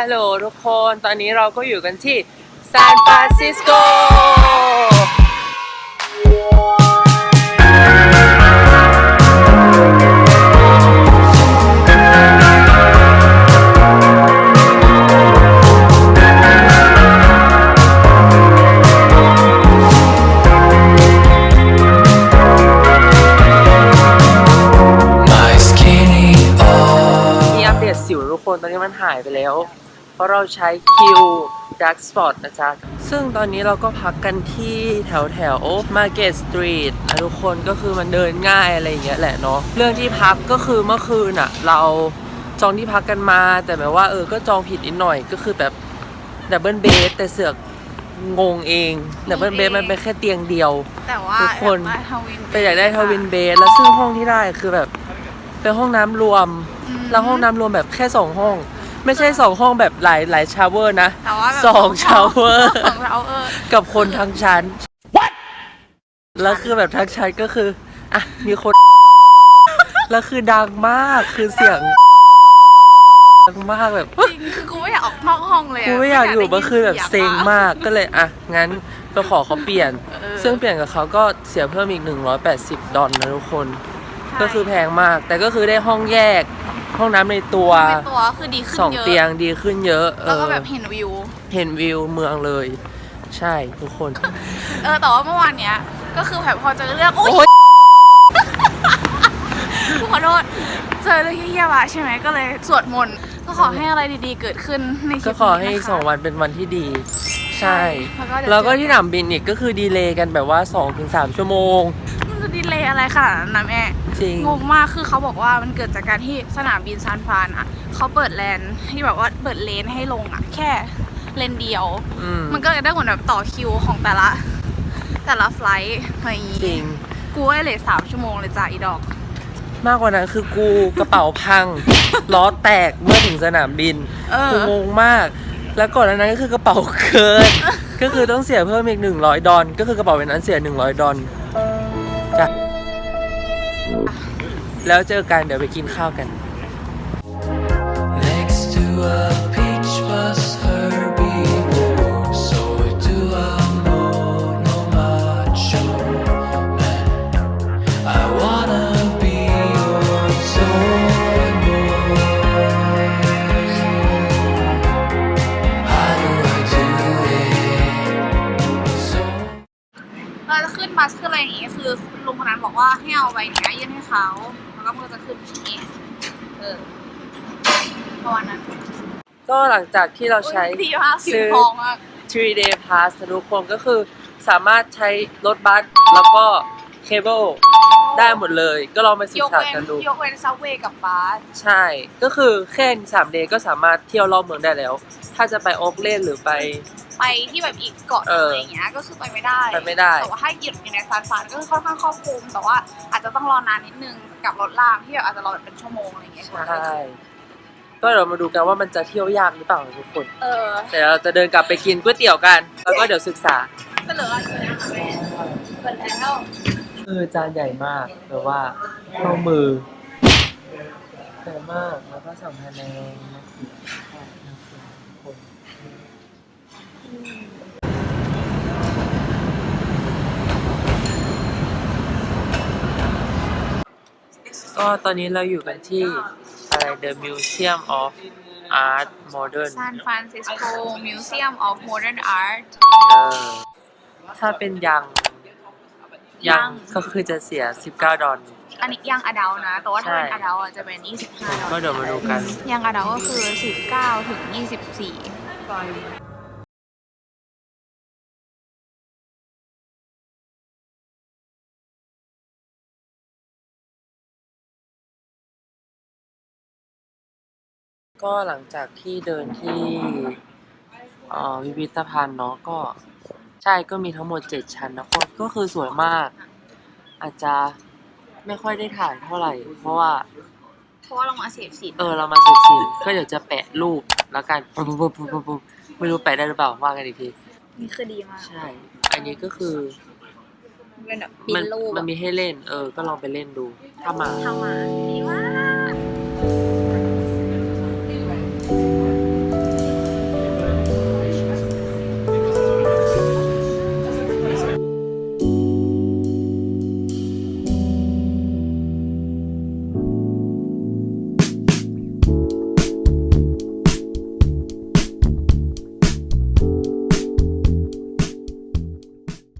ฮัลโหลทุกคน ตอนนี้เราก็อยู่กันที่ซานฟรานซิสโก เพราะเราใช้คิว Dark Spot นะจ๊ะ ซึ่งตอนนี้เราก็พักกันที่แถวแถว Market Street นะทุกคนก็คือมันเดินง่ายอะไรอย่างเงี้ยแหละเนาะ เรื่องที่พักก็คือเมื่อคืนอะเราจองที่พักกันมา แต่แบบว่าเออ ก็จองผิดนิดหน่อยก็คือแบบดับเบิลเบดแต่เสือกงงเองดับเบิลเบดมันเป็นแค่เตียงเดียว แต่ว่าทุกคนอยากได้ทวินแต่อยากได้ทวินเบดแล้วซึ่งห้องที่ได้คือแบบเป็นห้องน้ำรวมอืมแล้วห้องน้ำรวมแบบแค่สองห้อง ไม่ใช่สองห้องแบบหลายหลายชาวเวอร์นะแต่ว่าแบบสองชาวเวอร์สองชาวเวอร์กับคนทั้งชั้น แล้วคือแบบทั้งชั้นก็คืออะมีคน แล้วคือดังมากคือเสียงดังมากแบบจริงคือกูไม่อยากออกนอกห้องเลยะกูไม่อยากอยู่ได้เมื่อคืนแบบเซ็งสียอะมากก็เลยอะงั้นไปขอเขาเปลี่ยนเออซึ่งเปลี่ยนกับเขาก็เสียเพิ่มอีก 180 ดอลนะทุกคนใช่ก็คือแพงมาก แต่ก็คือได้ห้องแยก ห้องน้ำในตัวในตัวคือดีขึ้นสองเยอะเตียงดีขึ้นเยอะ เอแล้วก็อแบบเห็นวิว เห็นวิวเมืองเลย ใช่ทุกคน เออแต่ว่าเมื่อวานเนี้ยก็คือแบบพอเจอเรื่องอุ้โอ๊ยยขอโทษเจอเรื่องเฮี้ยๆมาใช่ไหมก็เลยสวดมนต์ก็ขอให้อะไรดีๆเกิดขึ้นในคลิก็ปขอให้นี้อีกนะคะ สองวันเป็นวันที่ดี ใช่แล้วก็เดี๋ยวแล้วก็ที่หนำบินอีกก็คือดีเลย์กันแบบว่า2-3ชั่วโมงมันจะดี เลยอะไรขนาดนั้นนะแม่จริง งงมากคือเขาบอกว่ามันเกิดจากการที่สนามบินซานฟรานอะเขาเปิดแลนด์ที่แบบว่าเปิดเลนให้ลงอะ แค่เลนเดียว อืมมันก็เลยได้เหมือนแบบต่อคิวของแต่ละ แต่ละไฟลท์อะไรอย่างจริงี้ง กูให้เลยสามชั่วโมงเลยจ้าอีดอก มากกว่านั้นคือกู กระเป๋าพัง ล้อแตกเมื่อถึงสนามบินเออ กูงงมาก แล้วก่อนหน้านั้นก็คือกระเป๋าเกิน ก็คือต้องเสียเพิ่มอีก100ดอลก็คือกระเป๋าเป็นนั้นเสีย100ดอล จ้ะแล้วเจอกันเดี๋ยวไปกินข้าวกัน next to a เราจะขึ้นบัสขึ้นอะไรอย่างงี้คือลุงคนนั้นบอกว่าให้เอาใบเนี้ยยื่นให้เขาแล้วก็มันก็จะขึ้นอย่างงี้เออประมาณนั้นก็หลังจากที่เราใช้อุ๊ยดีมากสิวซื้อ ทองมาก 3 day pass นะทุกคนก็คือสามารถใช้รถบัสแล้วก็เคเบิล ได้หมดเลย ก็ลองไปศึยกกษาเว้นกันดู ยกเว้นซับเวย์กับบัสใช่ ก็คือแค่สามเดย์ก็สามารถเที่ยวรอบเมืองได้แล้ว ถ้าจะไปโอ๊กเลนหรือไป ไปที่แบบอีกเกาะหเอนึ่งอออะไรอย่างเงี้ยก็คือไปไม่ได้ไปไม่ได้ แต่ว่าถ้าหยุดอยู่ในซานฟรานก็คือค่อนข้างครอบคลุมแต่ว่าอาจจะต้องรอนานนิดนึงกับรถล่างที่แบบอาจจะรอแบบเป็นชั่วโมงอะไรอย่างเงี้ยใช่ก็เดี๋ยวมาดูกันว่ามันจะเที่ยวยากหรือเปล่าทุกคน เออแต่เราจะเดินกลับไปกินก๋วยเตี๋ยวกัน แล้วก็เดี๋ยวศึกษาเสนออะไรอยู่นะคะแม่เปิดแล้ว คือจานใหญ่มากแต่ว่าเท่ามือใหญ่มากแล้วก็สั่งภายในมาสิบแปดนาทีคนก็ตอนนี้เราอยู่กันที่อะไร The Museum of Art Modern ซานฟรานซิสโกมิวเซียมออฟโมเดิร์นอาร์ตเออถ้าเป็นยัง ยัยังงก็คือจะเสีย 19 ดอล อันนี้ยังอดัลนะ แต่ว่าถ้าเป็นใช่ อดัลอะจะเป็น 25ดอลก็เดี๋ยวมาดูกัน ยังอดัลก็คือ 19 ถึง 24 ก็หลังจากที่เดินที่เอ่อพิพิธภัณฑ์เนาะก็ ใช่ก็มีทั้งหมด 7 ชั้นนะคนก็คือสวยมาก อาจจะไม่ค่อยได้ถ่ายเท่าไหร่ เพราะว่า เพราะว่าเรามาเสพสินเออเรามาสิบสี่ก็เดี๋ยวจะแปะรูปแล้วกันปุ๊บปุ๊บปุ๊บปุ๊บปุ๊บไม่รู้แปะได้หรือเปล่าว่ากันอีกทีนี่คือดีมากใช่ อันนี้ก็คือเป็นแบบปิ้มันนรูปมันมีให้เล่น เออ ก็ลองไปเล่นดู ถ้ามา ทำมาดีมาก